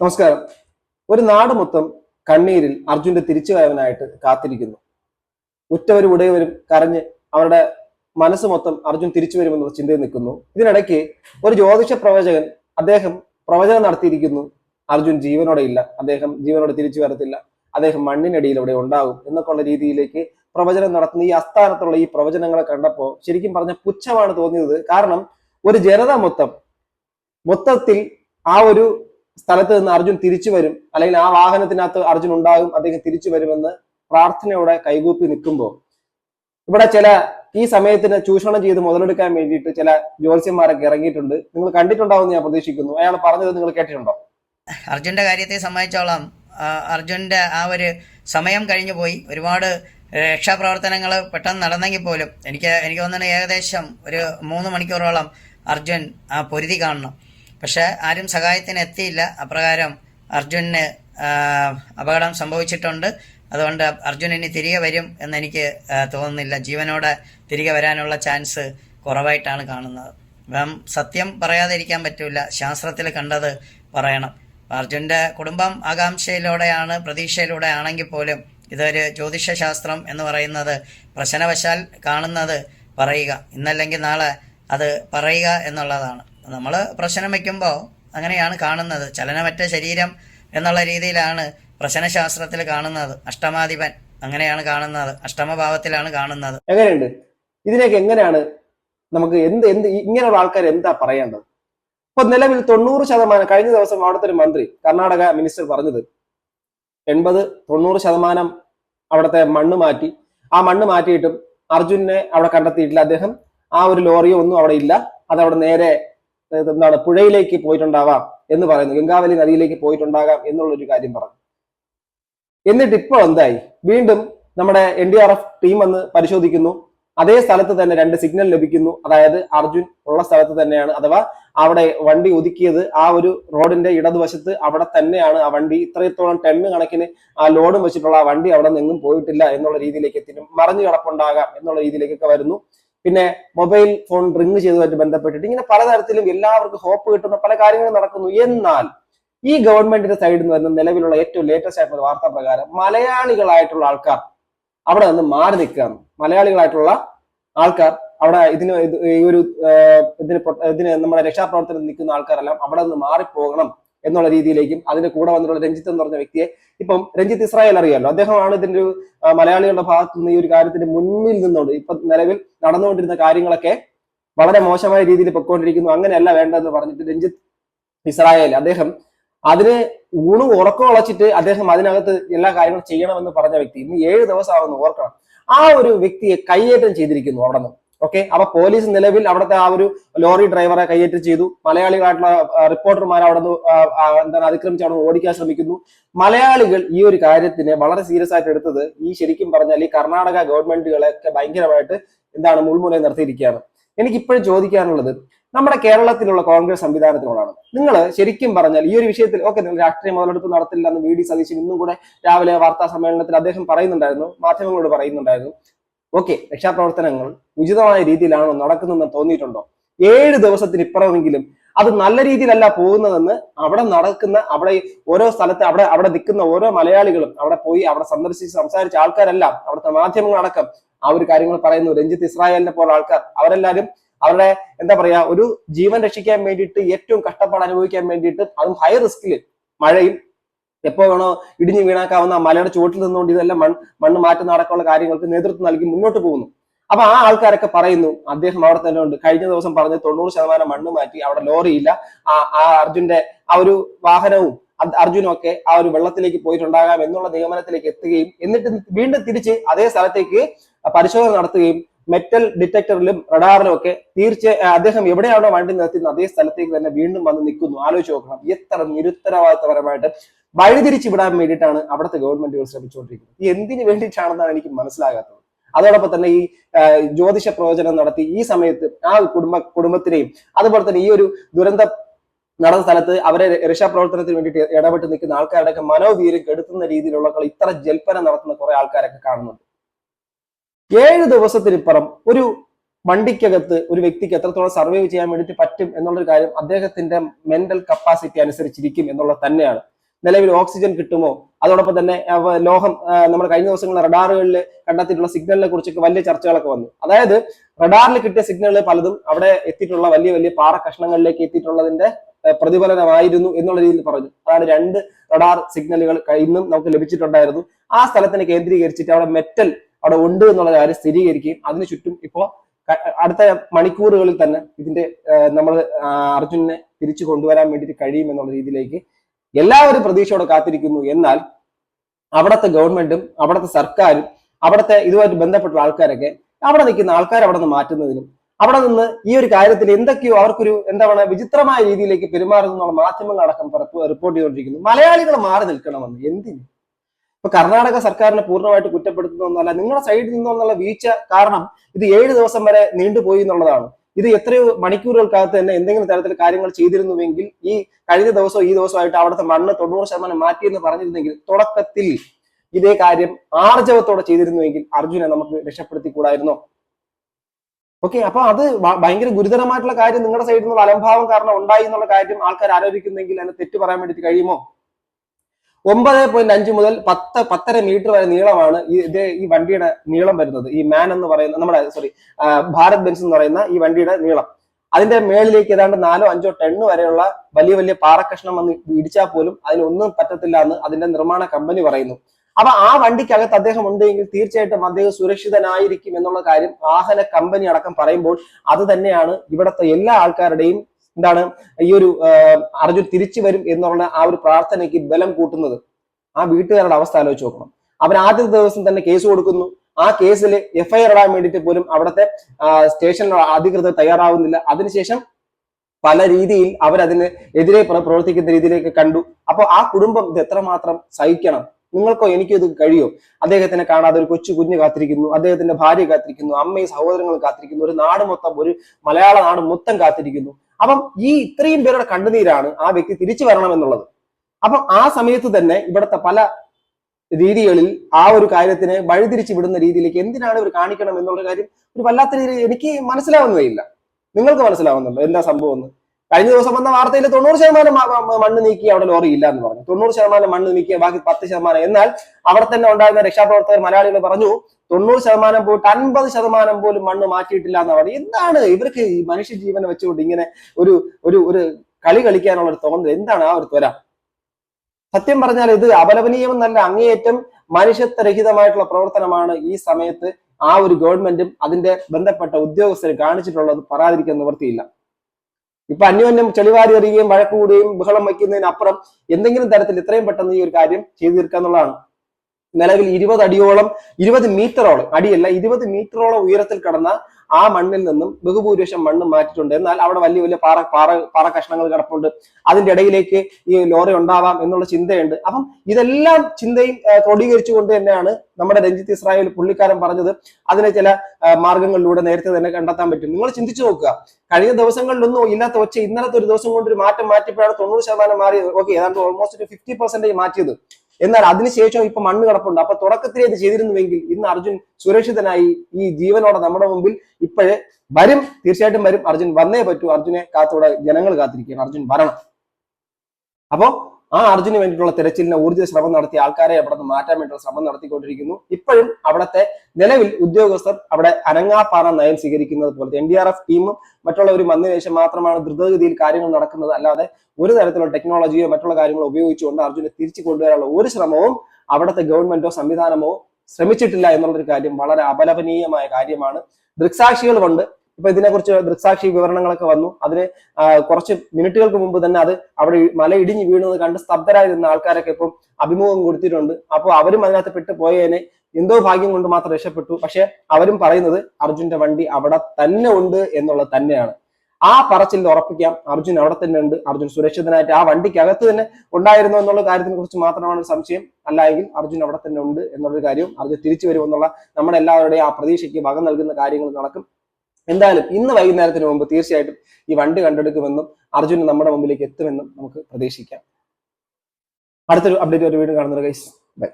നമസ്കാരം. ഒരു നാട് മൊത്തം കണ്ണീരിൽ അർജുന്റെ തിരിച്ചുവരവനായിട്ട് കാത്തിരിക്കുന്നു. ഉറ്റവരും ഉടയവരും കരഞ്ഞ് അവരുടെ മനസ്സ് മൊത്തം അർജുൻ തിരിച്ചു വരുമെന്നുള്ള ചിന്തയിൽ നിൽക്കുന്നു. ഇതിനിടയ്ക്ക് ഒരു ജ്യോതിഷ പ്രവചകൻ അദ്ദേഹം പ്രവചനം നടത്തിയിരിക്കുന്നു. അർജുൻ ജീവനോടെ ഇല്ല. അദ്ദേഹം ജീവനോടെ തിരിച്ചു വരത്തില്ല. അദ്ദേഹം മണ്ണിനടിയിൽ അവിടെ ഉണ്ടാകും എന്നൊക്കെ ഉള്ള രീതിയിലേക്ക് പ്രവചനം നടത്തുന്ന ഈ അസ്ഥാനത്തുള്ള ഈ പ്രവചനങ്ങളെ കണ്ടപ്പോൾ ശരിക്കും പറഞ്ഞ പുച്ഛമാണ് തോന്നിയത്. കാരണം ഒരു ജനത മൊത്തം മൊത്തത്തിൽ ആ ഒരു സ്ഥലത്ത് നിന്ന് അർജുൻ തിരിച്ചു വരും. അല്ലെങ്കിൽ ആ വാഹനത്തിനകത്ത് അർജുൻ ഉണ്ടാകും അദ്ദേഹം തിരിച്ചു വരുമെന്ന് പ്രാർത്ഥനയോടെ കൈകൂപ്പി നിൽക്കുമ്പോൾ. ഇവിടെ ചില ഈ സമയത്തിന് ചൂഷണം ചെയ്ത് മുതലെടുക്കാൻ വേണ്ടിയിട്ട് ചില ജ്യോത്സ്യന്മാരൊക്കെ ഇറങ്ങിയിട്ടുണ്ട്. നിങ്ങൾ കണ്ടിട്ടുണ്ടാവും ഞാൻ പ്രതീക്ഷിക്കുന്നു. അയാൾ പറഞ്ഞത് നിങ്ങൾ കേട്ടിട്ടുണ്ടോ? അർജുന്റെ കാര്യത്തെ സംബന്ധിച്ചോളം അർജുന്റെ ആ ഒരു സമയം കഴിഞ്ഞു പോയി. ഒരുപാട് രക്ഷാപ്രവർത്തനങ്ങൾ പെട്ടെന്ന് നടന്നെങ്കിൽ പോലും എനിക്ക് എനിക്ക് തോന്നുന്നത് ഏകദേശം ഒരു മൂന്ന് മണിക്കൂറോളം അർജുൻ ആ പൊരുതി കാണണം. പക്ഷെ ആരും സഹായത്തിന് എത്തിയില്ല. അപ്രകാരം അർജുനന് അപകടം സംഭവിച്ചിട്ടുണ്ട്. അതുകൊണ്ട് അർജുൻ ഇനി തിരികെ വരും എന്നെനിക്ക് തോന്നുന്നില്ല. ജീവനോടെ തിരികെ വരാനുള്ള ചാൻസ് കുറവായിട്ടാണ് കാണുന്നത്. അപ്പം സത്യം പറയാതിരിക്കാൻ പറ്റില്ല ശാസ്ത്രത്തിൽ കണ്ടത് പറയണം. അർജുന്റെ കുടുംബം ആകാംക്ഷയിലൂടെയാണ് പ്രതീക്ഷയിലൂടെ ആണെങ്കിൽ പോലും ഇതൊരു ജ്യോതിഷശാസ്ത്രം എന്ന് പറയുന്നത് പ്രശ്നവശാൽ കാണുന്നത് പറയുക. ഇന്നല്ലെങ്കിൽ നാളെ അത് പറയുക എന്നുള്ളതാണ്. നമ്മൾ പ്രശ്നം വയ്ക്കുമ്പോൾ അങ്ങനെയാണ് കാണുന്നത്. ചലനമറ്റ ശരീരം എന്നുള്ള രീതിയിലാണ് പ്രശ്നശാസ്ത്രത്തിൽ കാണുന്നത്. അഷ്ടമാധിപൻ അങ്ങനെയാണ് കാണുന്നത്. അഷ്ടമഭാവത്തിലാണ് കാണുന്നത്. എങ്ങനെയുണ്ട്? ഇതിനൊക്കെ എങ്ങനെയാണ് നമുക്ക് എന്ത് എന്ത് ഇങ്ങനെയുള്ള ആൾക്കാർ എന്താ പറയേണ്ടത്? ഇപ്പൊ നിലവിൽ തൊണ്ണൂറ് ശതമാനം കഴിഞ്ഞ ദിവസം അവിടുത്തെ ഒരു മന്ത്രി കർണാടക മിനിസ്റ്റർ പറഞ്ഞത് എൺപത് തൊണ്ണൂറ് ശതമാനം അവിടുത്തെ മണ്ണ് മാറ്റി. ആ മണ്ണ് മാറ്റിയിട്ടും അർജുനെ അവിടെ കണ്ടെത്തിയിട്ടില്ല. അദ്ദേഹം ആ ഒരു ലോറിയോ ഒന്നും അവിടെ ഇല്ല. അത് അവിടെ നേരെ എന്താണ് പുഴയിലേക്ക് പോയിട്ടുണ്ടാവാം എന്ന് പറയുന്നു. ഗംഗാവലി നദിയിലേക്ക് പോയിട്ടുണ്ടാകാം എന്നുള്ള ഒരു കാര്യം പറഞ്ഞു. എന്നിട്ട് ഇപ്പോൾ എന്തായി? വീണ്ടും നമ്മുടെ N D R F team വന്ന് പരിശോധിക്കുന്നു. അതേ സ്ഥലത്ത് തന്നെ രണ്ട് സിഗ്നൽ ലഭിക്കുന്നു. അതായത് അർജുൻ ഉള്ള സ്ഥലത്ത് തന്നെയാണ്. അഥവാ അവിടെ വണ്ടി ഒതുക്കിയത് ആ ഒരു റോഡിന്റെ ഇടതുവശത്ത് അവിടെ തന്നെയാണ് ആ വണ്ടി. ഇത്രത്തോളം ടെണ്ണ് കണക്കിന് ആ ലോഡും വെച്ചിട്ടുള്ള ആ വണ്ടി അവിടെ നിന്നും പോയിട്ടില്ല എന്നുള്ള രീതിയിലേക്ക് എത്തിനും മറിഞ്ഞു കിടപ്പുണ്ടാകാം എന്നുള്ള രീതിയിലേക്കൊക്കെ വരുന്നു. പിന്നെ മൊബൈൽ ഫോൺ റിങ് ചെയ്തതുമായിട്ട് ബന്ധപ്പെട്ടിട്ട് ഇങ്ങനെ പലതരത്തിലും എല്ലാവർക്കും ഹോപ്പ് കിട്ടുന്ന പല കാര്യങ്ങളും നടക്കുന്നു. എന്നാൽ ഈ ഗവൺമെന്റിന്റെ സൈഡിൽ നിന്ന് വരുന്ന നിലവിലുള്ള ഏറ്റവും ലേറ്റസ്റ്റ് ആയിട്ടുള്ള വാർത്താ പ്രകാരം മലയാളികളായിട്ടുള്ള ആൾക്കാർ അവിടെ നിന്ന് മാറി നിൽക്കുകയാണ്. മലയാളികളായിട്ടുള്ള ആൾക്കാർ അവിടെ ഇതിന് ഈ ഒരു ഇതിന് ഇതിന് നമ്മുടെ രക്ഷാപ്രവർത്തനം നിൽക്കുന്ന ആൾക്കാരെല്ലാം അവിടെ നിന്ന് മാറിപ്പോകണം. എന്നുള്ള രീതിയിലേക്കും അതിന്റെ കൂടെ വന്നിട്ടുള്ള രഞ്ജിത്ത് എന്ന് പറഞ്ഞ വ്യക്തിയെ ഇപ്പം രഞ്ജിത്ത് ഇസ്രായേൽ അറിയാമല്ലോ അദ്ദേഹമാണ് ഇതിന്റെ ഒരു മലയാളികളുടെ ഭാഗത്ത് നിന്ന് ഈ ഒരു കാര്യത്തിന്റെ മുന്നിൽ നിന്നുകൊണ്ട് ഇപ്പൊ നിലവിൽ നടന്നുകൊണ്ടിരുന്ന കാര്യങ്ങളൊക്കെ വളരെ മോശമായ രീതിയിൽ പൊയ്ക്കൊണ്ടിരിക്കുന്നു. അങ്ങനെയല്ല വേണ്ടതെന്ന് പറഞ്ഞിട്ട് രഞ്ജിത്ത് ഇസ്രായേൽ അദ്ദേഹം അതിന് ഊണും ഉറക്കം ഉളച്ചിട്ട് അദ്ദേഹം അതിനകത്ത് എല്ലാ കാര്യങ്ങളും ചെയ്യണമെന്ന് പറഞ്ഞ വ്യക്തി ഇന്ന് ഏഴ് ദിവസമാണെന്ന് ഓർക്കണം. ആ ഒരു വ്യക്തിയെ കയ്യേറ്റം ചെയ്തിരിക്കുന്നു അവിടെ നിന്ന്. ഓക്കെ അപ്പൊ പോലീസ് നിലവിൽ അവിടുത്തെ ആ ഒരു ലോറി ഡ്രൈവറെ കയ്യേറ്റം ചെയ്തു. മലയാളികളായിട്ടുള്ള റിപ്പോർട്ടർമാർ അവിടെ നിന്ന് എന്താണ് അതിക്രമിച്ച് അവിടെ ഓടിക്കാൻ ശ്രമിക്കുന്നു. മലയാളികൾ ഈ ഒരു കാര്യത്തിനെ വളരെ സീരിയസ് ആയിട്ട് എടുത്തത് ഈ ശരിക്കും പറഞ്ഞാൽ ഈ കർണാടക ഗവൺമെന്റുകളൊക്കെ ഭയങ്കരമായിട്ട് എന്താണ് മുൾമുനയിൽ നിർത്തിയിരിക്കുകയാണ്. എനിക്ക് ഇപ്പോഴും ചോദിക്കാനുള്ളത് നമ്മുടെ കേരളത്തിലുള്ള കോൺഗ്രസ് സംവിധാനത്തിനോടാണ്. നിങ്ങൾ ശരിക്കും പറഞ്ഞാൽ ഈ ഒരു വിഷയത്തിൽ ഓക്കെ നിങ്ങൾ രാഷ്ട്രീയ മുതലെടുപ്പ് നടത്തില്ല എന്ന് വി ഡി സതീശൻ ഇന്നും കൂടെ രാവിലെ വാർത്താ സമ്മേളനത്തിൽ അദ്ദേഹം പറയുന്നുണ്ടായിരുന്നു മാധ്യമങ്ങളോട് പറയുന്നുണ്ടായിരുന്നു. ഓക്കെ രക്ഷാപ്രവർത്തനങ്ങൾ ഉചിതമായ രീതിയിലാണോ നടക്കുന്നതെന്ന് തോന്നിയിട്ടുണ്ടോ? ഏഴ് ദിവസത്തിന് ഇപ്പുറമെങ്കിലും അത് നല്ല രീതിയിലല്ല പോകുന്നതെന്ന് അവിടെ നടക്കുന്ന അവിടെ ഓരോ സ്ഥലത്ത് അവിടെ അവിടെ നിൽക്കുന്ന ഓരോ മലയാളികളും അവിടെ പോയി അവിടെ സന്ദർശിച്ച് സംസാരിച്ച ആൾക്കാരെല്ലാം അവിടുത്തെ മാധ്യമങ്ങളടക്കം ആ ഒരു കാര്യങ്ങൾ പറയുന്നു. രഞ്ജിത്ത് ഇസ്രായേലിനെ പോലെ ആൾക്കാർ അവരെല്ലാവരും അവരുടെ എന്താ പറയാ ഒരു ജീവൻ രക്ഷിക്കാൻ വേണ്ടിയിട്ട് ഏറ്റവും കഷ്ടപ്പാട് അനുഭവിക്കാൻ വേണ്ടിയിട്ട് അതും ഹൈ റിസ്കിൽ മഴയും എപ്പോ വേണോ ഇടിഞ്ഞു വീണാക്കാവുന്ന മലയുടെ ചുവട്ടിൽ നിന്നുകൊണ്ട് ഇതെല്ലാം മൺ മണ്ണ് മാറ്റുന്ന നടക്കാനുള്ള കാര്യങ്ങൾക്ക് നേതൃത്വം നൽകി മുന്നോട്ട് പോകുന്നു. അപ്പൊ ആ ആൾക്കാരൊക്കെ പറയുന്നു അദ്ദേഹം അവിടെ തന്നെ ഉണ്ട്. കഴിഞ്ഞ ദിവസം പറഞ്ഞ തൊണ്ണൂറ് ശതമാനം മണ്ണ് മാറ്റി അവിടെ ലോറിയില്ല ആ ആ അർജുന്റെ ആ ഒരു വാഹനവും അർജുനൊക്കെ ആ ഒരു വെള്ളത്തിലേക്ക് പോയിട്ടുണ്ടാകാം എന്നുള്ള നിഗമനത്തിലേക്ക് എത്തുകയും എന്നിട്ട് വീണ്ടും തിരിച്ച് അതേ സ്ഥലത്തേക്ക് പരിശോധന നടത്തുകയും മെറ്റൽ ഡിറ്റക്ടറിലും റഡാറിലും ഒക്കെ തീർച്ച അദ്ദേഹം എവിടെയാണോ വണ്ടി നിർത്തുന്നത് അതേ സ്ഥലത്തേക്ക് തന്നെ വീണ്ടും വന്ന് നിൽക്കുന്നു. ആലോചിച്ച് നോക്കണം. എത്ര നിരുത്തരവാദിത്തപരമായിട്ട് വഴിതിരിച്ചു വിടാൻ വേണ്ടിയിട്ടാണ് അവിടുത്തെ ഗവൺമെന്റുകൾ ശ്രമിച്ചുകൊണ്ടിരിക്കുന്നത്. ഈ എന്തിനു വേണ്ടിയിട്ടാണെന്നാണ് എനിക്ക് മനസ്സിലാകാത്തത്. അതോടൊപ്പം തന്നെ ഈ ജ്യോതിഷ പ്രവചനം നടത്തി ഈ സമയത്ത് ആ കുടുംബ കുടുംബത്തിനെയും അതുപോലെ തന്നെ ഈ ഒരു ദുരന്ത നടന്ന സ്ഥലത്ത് അവരെ രക്ഷാപ്രവർത്തനത്തിന് വേണ്ടിയിട്ട് ഇടപെട്ട് നിൽക്കുന്ന ആൾക്കാരുടെയൊക്കെ മനോവീര്യം കെടുത്തുന്ന രീതിയിലുള്ള ഇത്ര ജൽപ്പന നടത്തുന്ന കുറെ ആൾക്കാരൊക്കെ കാണുന്നുണ്ട്. ഏഴ് ദിവസത്തിനിപ്പുറം ഒരു വണ്ടിക്കകത്ത് ഒരു വ്യക്തിക്ക് എത്രത്തോളം സർവൈവ് ചെയ്യാൻ വേണ്ടിയിട്ട് പറ്റും എന്നുള്ളൊരു കാര്യം അദ്ദേഹത്തിന്റെ മെന്റൽ കപ്പാസിറ്റി അനുസരിച്ചിരിക്കും എന്നുള്ളത് തന്നെയാണ്. നിലവിൽ ഓക്സിജൻ കിട്ടുമോ? അതോടൊപ്പം തന്നെ ലോഹം നമ്മൾ കഴിഞ്ഞ ദിവസങ്ങളിൽ റഡാറുകളിൽ കണ്ടെത്തിയിട്ടുള്ള സിഗ്നലിനെ കുറിച്ചൊക്കെ വലിയ ചർച്ചകളൊക്കെ വന്നു. അതായത് റഡാറിൽ കിട്ടിയ സിഗ്നൽ പലതും അവിടെ എത്തിയിട്ടുള്ള വലിയ വലിയ പാറ കഷ്ണങ്ങളിലേക്ക് എത്തിയിട്ടുള്ളതിന്റെ പ്രതിഫലനമായിരുന്നു എന്നുള്ള രീതിയിൽ പറഞ്ഞു. അതാണ് രണ്ട് റഡാർ സിഗ്നലുകൾ ഇന്നും നമുക്ക് ലഭിച്ചിട്ടുണ്ടായിരുന്നു. ആ സ്ഥലത്തിനെ കേന്ദ്രീകരിച്ചിട്ട് അവിടെ മെറ്റൽ അവിടെ ഉണ്ട് എന്നുള്ള കാര്യം സ്ഥിരീകരിക്കുകയും അതിനു ചുറ്റും ഇപ്പോ അടുത്ത മണിക്കൂറുകളിൽ തന്നെ ഇതിന്റെ നമ്മൾ അർജുനെ തിരിച്ചു കൊണ്ടുവരാൻ വേണ്ടിയിട്ട് കഴിയും എന്നുള്ള രീതിയിലേക്ക് എല്ലാവരും പ്രതീക്ഷയോടെ കാത്തിരിക്കുന്നു. എന്നാൽ അവിടുത്തെ ഗവൺമെന്റും അവിടുത്തെ സർക്കാരും അവിടുത്തെ ഇതുമായിട്ട് ബന്ധപ്പെട്ട ആൾക്കാരൊക്കെ അവിടെ നിൽക്കുന്ന ആൾക്കാർ അവിടെ നിന്ന് മാറ്റുന്നതിനും അവിടെ നിന്ന് ഈ ഒരു കാര്യത്തിൽ എന്തൊക്കെയോ അവർക്കൊരു എന്താ പറയുക വിചിത്രമായ രീതിയിലേക്ക് പെരുമാറുന്നുള്ള മാധ്യമങ്ങൾ അടക്കം റിപ്പോർട്ട് ചെയ്തുകൊണ്ടിരിക്കുന്നു. മലയാളികൾ മാറി നിൽക്കണമെന്ന് എന്തിന്? ഇപ്പൊ കർണാടക സർക്കാരിനെ പൂർണമായിട്ട് കുറ്റപ്പെടുത്തുന്നൊന്നല്ല നിങ്ങളുടെ സൈഡിൽ നിന്നുള്ള വീഴ്ച കാരണം ഇത് ഏഴ് ദിവസം വരെ നീണ്ടുപോയി എന്നുള്ളതാണ്. ഇത് എത്രയോ മണിക്കൂറുകൾക്കകത്ത് തന്നെ എന്തെങ്കിലും തരത്തിൽ കാര്യങ്ങൾ ചെയ്തിരുന്നുവെങ്കിൽ ഈ കഴിഞ്ഞ ദിവസവും ഈ ദിവസമായിട്ട് അവിടുത്തെ മണ്ണ് തൊണ്ണൂറ് ശതമാനം മാറ്റിയെന്ന് പറഞ്ഞിരുന്നെങ്കിൽ തുടക്കത്തിൽ ഇതേ കാര്യം ആർജവത്തോടെ ചെയ്തിരുന്നുവെങ്കിൽ അർജുനെ നമുക്ക് രക്ഷപ്പെടുത്തിക്കൂടായിരുന്നോ. ഓക്കെ അപ്പൊ അത് ഭയങ്കര ഗുരുതരമായിട്ടുള്ള കാര്യം നിങ്ങളുടെ സൈഡിൽ നിന്നുള്ള അലംഭാവം കാരണം ഉണ്ടായി എന്നുള്ള കാര്യം ആൾക്കാർ ആരോപിക്കുന്നെങ്കിൽ അതിനെ തെറ്റ് പറയാൻ വേണ്ടിയിട്ട് കഴിയുമോ? ഒമ്പത് പോയിന്റ് അഞ്ച് മുതൽ പത്ത് പത്തര മീറ്റർ വരെ നീളമാണ് ഈ ഇത് ഈ വണ്ടിയുടെ നീളം വരുന്നത്. ഈ മാൻ എന്ന് പറയുന്ന നമ്മുടെ സോറി ഭാരത് ബെൻസ് എന്ന് പറയുന്ന ഈ വണ്ടിയുടെ നീളം. അതിന്റെ മേളിലേക്ക് ഏതാണ്ട് നാലോ അഞ്ചോ ടെണ്ണ് വരെയുള്ള വലിയ വലിയ പാറക്കഷ്ണം വന്ന് ഇടിച്ചാൽ പോലും അതിനൊന്നും പറ്റത്തില്ല എന്ന് അതിന്റെ നിർമ്മാണ കമ്പനി പറയുന്നു. അപ്പൊ ആ വണ്ടിക്കകത്ത് അദ്ദേഹം ഉണ്ടെങ്കിൽ തീർച്ചയായിട്ടും അദ്ദേഹം സുരക്ഷിതനായിരിക്കും എന്നുള്ള കാര്യം വാഹന കമ്പനി അടക്കം പറയുമ്പോൾ അത് തന്നെയാണ് ഇവിടുത്തെ എല്ലാ ആൾക്കാരുടെയും എന്താണ് ഈ ഒരു അർജുൻ തിരിച്ചു വരും എന്ന് പറഞ്ഞ ആ ഒരു പ്രാർത്ഥനയ്ക്ക് ബലം കൂട്ടുന്നത് ആ വീട്ടുകാരുടെ അവസ്ഥ ആലോചിച്ച് നോക്കണം. അവൻ ആദ്യത്തെ ദിവസം തന്നെ കേസ് കൊടുക്കുന്നു. ആ കേസിൽ എഫ്ഐആർ ഇടാൻ വേണ്ടിയിട്ട് പോലും അവിടുത്തെ സ്റ്റേഷൻ അധികൃതർ തയ്യാറാവുന്നില്ല. അതിനുശേഷം പല രീതിയിൽ അവരതിന് എതിരെ പ്രവർത്തിക്കുന്ന രീതിയിലേക്ക് കണ്ടു. അപ്പോൾ ആ കുടുംബം ഇത് എത്രമാത്രം സഹിക്കണം? നിങ്ങൾക്കോ എനിക്കോ ഇത് കഴിയോ? അദ്ദേഹത്തിനെ കാണാതെ ഒരു കൊച്ചു കുഞ്ഞ് കാത്തിരിക്കുന്നു. അദ്ദേഹത്തിന്റെ ഭാര്യ കാത്തിരിക്കുന്നു. അമ്മയും സഹോദരങ്ങളും കാത്തിരിക്കുന്നു. ഒരു നാട് മൊത്തം ഒരു മലയാള നാട് മൊത്തം കാത്തിരിക്കുന്നു. അപ്പം ഈ ഇത്രയും പേരുടെ കണ്ണുനീരാണ് ആ വ്യക്തി തിരിച്ചു വരണം എന്നുള്ളത്. അപ്പം ആ സമയത്ത് തന്നെ ഇവിടുത്തെ പല രീതികളിൽ ആ ഒരു കാര്യത്തിനെ വഴിതിരിച്ച് വിടുന്ന രീതിയിലേക്ക് എന്തിനാണ് ഇവർ കാണിക്കണം എന്നുള്ള കാര്യം ഒരു വല്ലാത്ത രീതിയിൽ എനിക്ക് മനസ്സിലാവുന്നതേ ഇല്ല. നിങ്ങൾക്ക് മനസ്സിലാവുന്നുണ്ടോ? എന്താ സംഭവം എന്ന്? കഴിഞ്ഞ ദിവസം വന്ന വാർത്തയിൽ തൊണ്ണൂറ് ശതമാനം മണ്ണ് നീക്കി അവിടെ ലോറി ഇല്ല എന്ന് പറഞ്ഞു. തൊണ്ണൂറ് ശതമാനം മണ്ണ് നീക്കിയ ബാക്കി പത്ത് ശതമാനം. എന്നാൽ അവിടെ തന്നെ ഉണ്ടായിരുന്ന രക്ഷാപ്രവർത്തകർ മലയാളികൾ പറഞ്ഞു തൊണ്ണൂറ് ശതമാനം പോയിട്ട് അൻപത് ശതമാനം പോലും മണ്ണ് മാറ്റിയിട്ടില്ല എന്ന് പറഞ്ഞു എന്താണ് ഇവർക്ക് ഈ മനുഷ്യ ജീവനെ വെച്ചുകൊണ്ട് ഇങ്ങനെ ഒരു ഒരു ഒരു കളി കളിക്കാനുള്ള ഒരു തോന്നൽ? എന്താണ് ആ ഒരു ത്വര? സത്യം പറഞ്ഞാൽ ഇത് അപലപനീയമെന്നല്ല അങ്ങേയറ്റം മനുഷ്യത്വരഹിതമായിട്ടുള്ള പ്രവർത്തനമാണ് ഈ സമയത്ത് ആ ഒരു ഗവൺമെന്റും അതിന്റെ ബന്ധപ്പെട്ട ഉദ്യോഗസ്ഥരും കാണിച്ചിട്ടുള്ളത് പറയാതിരിക്കാൻ നിവൃത്തിയില്ല. ഇപ്പൊ അന്യോന്യം ചെളിവാരി എറിയുകയും വഴക്ക് കൂടുകയും ബഹളം വയ്ക്കുന്നതിനപ്പുറം എന്തെങ്കിലും തരത്തിൽ ഇത്രയും പെട്ടെന്ന് ഈ ഒരു കാര്യം ചെയ്തു തീർക്കുക എന്നുള്ളതാണ്. നിലവിൽ ഇരുപത് അടിയോളം ഇരുപത് മീറ്ററോളം അടിയല്ല ഇരുപത് മീറ്ററോളം ഉയരത്തിൽ കടന്ന ആ മണ്ണിൽ നിന്നും ബഹുഭൂരിപക്ഷം മണ്ണ് മാറ്റിയിട്ടുണ്ട്. എന്നാൽ അവിടെ വലിയ വലിയ പാറ പാറ പാറ കഷ്ണങ്ങൾ കിടപ്പുണ്ട്. അതിന്റെ ഇടയിലേക്ക് ഈ ലോറി ഉണ്ടാവാം എന്നുള്ള ചിന്തയുണ്ട്. അപ്പം ഇതെല്ലാം ചിന്തയും ക്രോഡീകരിച്ചുകൊണ്ട് തന്നെയാണ് നമ്മുടെ രഞ്ജിത്ത് ഇസ്രായേൽ പുള്ളിക്കാരൻ പറഞ്ഞത്. അതിനെ ചില മാർഗങ്ങളിലൂടെ നേരത്തെ തന്നെ കണ്ടെത്താൻ പറ്റും. നിങ്ങൾ ചിന്തിച്ചു നോക്കുക. കഴിഞ്ഞ ദിവസങ്ങളിലൊന്നും ഇല്ലാത്ത ഒച്ച ഇന്നലത്തെ ഒരു ദിവസം കൊണ്ട് ഒരു മാറ്റം മാറ്റിയപ്പോഴാണ് തൊണ്ണൂറ് ശതമാനം മാറിയത്. ഓക്കെ ഏതാണ്ട് ഓൾമോസ്റ്റ് ഒരു ഫിഫ്റ്റി പെർസെന്റേജ് മാറ്റിയത്. എന്നാൽ അതിനുശേഷം ഇപ്പൊ മണ്ണ് കിടപ്പുണ്ട്. അപ്പൊ തുടക്കത്തിൽ ഇത് ചെയ്തിരുന്നുവെങ്കിൽ ഇന്ന് അർജുൻ സുരക്ഷിതനായി ഈ ജീവനോടെ നമ്മുടെ മുമ്പിൽ ഇപ്പോഴേ വരും. തീർച്ചയായിട്ടും വരും. അർജുൻ വന്നേ പറ്റൂ. അർജുനെ കാത്തോടെ ജനങ്ങൾ കാത്തിരിക്കുകയാണ്. അർജുൻ വരണം. അപ്പോ ആ അർജുന് വേണ്ടിയിട്ടുള്ള തെരച്ചിലിന് ഊർജ ശ്രമം നടത്തി ആൾക്കാരെ അവിടെ നിന്ന് മാറ്റാൻ വേണ്ടിയുള്ള ശ്രമം നടത്തിക്കൊണ്ടിരിക്കുന്നു. ഇപ്പോഴും അവിടുത്തെ നിലവിൽ ഉദ്യോഗസ്ഥർ അവിടെ അനങ്ങാപ്പാറ നയം സ്വീകരിക്കുന്നത് പോലത്തെ എൻ ഡി ആർ എഫ് ടീമും മറ്റുള്ളവരും വന്ന ശേഷം മാത്രമാണ് ദ്രുതഗതിയിൽ കാര്യങ്ങൾ നടക്കുന്നത്. അല്ലാതെ ഒരു തരത്തിലുള്ള ടെക്നോളജിയോ മറ്റുള്ള കാര്യങ്ങളോ ഉപയോഗിച്ചുകൊണ്ട് അർജുനെ തിരിച്ചു കൊണ്ടുവരാനുള്ള ഒരു ശ്രമവും അവിടുത്തെ ഗവൺമെന്റോ സംവിധാനമോ ശ്രമിച്ചിട്ടില്ല എന്നുള്ളൊരു കാര്യം വളരെ അപലപനീയമായ കാര്യമാണ്. ദൃക്സാക്ഷികൾ കൊണ്ട് ഇപ്പൊ ഇതിനെക്കുറിച്ച് ദൃക്സാക്ഷി വിവരണങ്ങളൊക്കെ വന്നു. അതിന് കുറച്ച് മിനിറ്റുകൾക്ക് മുമ്പ് തന്നെ അത് അവിടെ മല ഇടിഞ്ഞു വീണത് കണ്ട് സ്തബ്ധരായി നിന്ന ആൾക്കാരൊക്കെ ഇപ്പം അഭിമുഖം കൊടുത്തിട്ടുണ്ട്. അപ്പോൾ അവരും അതിനകത്ത് പെട്ട് പോയേനെ എന്തോ ഭാഗ്യം കൊണ്ട് മാത്രം രക്ഷപ്പെട്ടു. പക്ഷെ അവരും പറയുന്നത് അർജുന്റെ വണ്ടി അവിടെ തന്നെ ഉണ്ട് എന്നുള്ളത് തന്നെയാണ്. ആ പറച്ചിൽ ഉറപ്പിക്കാം. അർജുൻ അവിടെ തന്നെ ഉണ്ട്. അർജുൻ സുരക്ഷിതനായിട്ട് ആ വണ്ടിക്കകത്ത് തന്നെ ഉണ്ടായിരുന്നു എന്നുള്ള കാര്യത്തിനെ കുറിച്ച് മാത്രമാണ് ഒരു സംശയം. അല്ലായെങ്കിൽ അർജുൻ അവിടെ തന്നെ ഉണ്ട് എന്നുള്ളൊരു കാര്യവും അർജുൻ തിരിച്ചു വരുമെന്നുള്ള നമ്മുടെ എല്ലാവരുടെയും ആ പ്രതീക്ഷയ്ക്ക് വക നൽകുന്ന കാര്യങ്ങൾ നടക്കും. എന്തായാലും ഇന്ന് വൈകുന്നേരത്തിന് മുമ്പ് തീർച്ചയായിട്ടും ഈ വണ്ടി കണ്ടെടുക്കുമെന്നും അർജുൻ നമ്മുടെ മുമ്പിലേക്ക് എത്തുമെന്നും നമുക്ക് പ്രതീക്ഷിക്കാം. അടുത്തൊരു അപ്ഡേറ്റ് ഒരു വീട് കാണുന്നത് ഗൈസ് ബൈ